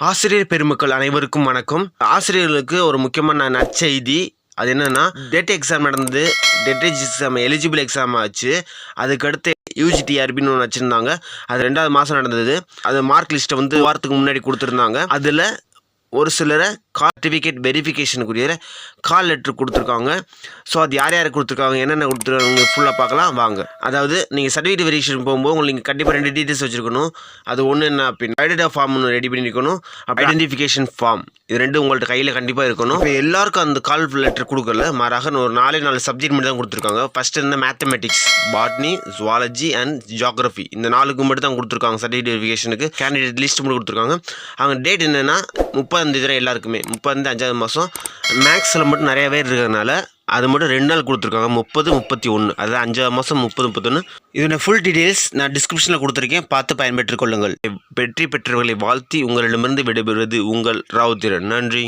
ஆசிரியர் பெருமக்கள் அனைவருக்கும் வணக்கம். ஆசிரியர்களுக்கு ஒரு முக்கியமான நற்செய்தி. அது என்னன்னா டெட் எக்ஸாம் நடந்தது. டெட் எக்ஸாம் எலிஜிபிள் எக்ஸாம் ஆச்சு. அதுக்கடுத்து யூஜிடிஆர்பின்னு ஒன்று வச்சுருந்தாங்க. அது ரெண்டாவது மாதம் நடந்தது. அது மார்க் லிஸ்ட்டை வந்து வாரத்துக்கு முன்னாடி கொடுத்துருந்தாங்க. அதில் ஒரு சிலரை சர்டிஃபிகேட் வெரிஃபிகேஷனுக்குரிய கால் லெட்ரு கொடுத்துருக்காங்க. ஸோ அது யார் யார் கொடுத்துருக்காங்க? என்னென்ன கொடுத்துருக்காங்க? ஃபுல்லாக பார்க்கலாம். வாங்க. அதாவது நீங்கள் சர்டிஃபிகேட் வெரிஃபிகேஷன் போகும்போது உங்களுக்கு நீங்கள் கண்டிப்பாக ரெண்டு டீட்டெயில்ஸ் வச்சுருக்கணும். அது ஒன்று என்ன அப்படின்னு ஐடென்டா ஃபார்ம் ஒன்று ரெடி பண்ணியிருக்கணும் ஐடென்டிஃபிகேஷன் ஃபார்ம் இது ரெண்டும் உங்கள்கிட்ட கையில் கண்டிப்பாக இருக்கணும். இப்போ எல்லாருக்கும் அந்த கால் லெட்டர் கொடுக்கல. மாறாக ஒரு நாலே நாலு சப்ஜெக்ட் மட்டும் தான் கொடுத்துருக்காங்க. ஃபஸ்ட்டு இருந்த mathematics botany zoology and geography இந்த நாலுக்கு மட்டும் தான் கொடுத்துருக்காங்க. சர்டிஃபிகேட் வெரிஃபிகேஷனுக்கு கேண்டிடேட் லிஸ்ட் மட்டும் கொடுத்துருக்காங்க. அவங்க டேட் என்னென்னா முப்பதாம் தேதி எல்லாருக்குமே. முப்பது அஞ்சாவது மாதம் மேக்ஸில் மட்டும் நிறைய பேர் இருக்கிறதுனால அது மட்டும் ரெண்டு நாள் கொடுத்துருக்காங்க. முப்பது முப்பத்தி ஒன்று அதாவது அஞ்சாவது மாதம் முப்பது முப்பத்தொன்று இதோட ஃபுல் டீட்டெயில்ஸ் நான் டிஸ்கிரிப்ஷனில் கொடுத்துருக்கேன். பார்த்து பயன்பெற்றுக் கொள்ளுங்கள். வெற்றி பெற்றவர்களை வாழ்த்தி உங்களிடமிருந்து விடைபெறுவது உங்கள் ராவுத்திரன். நன்றி.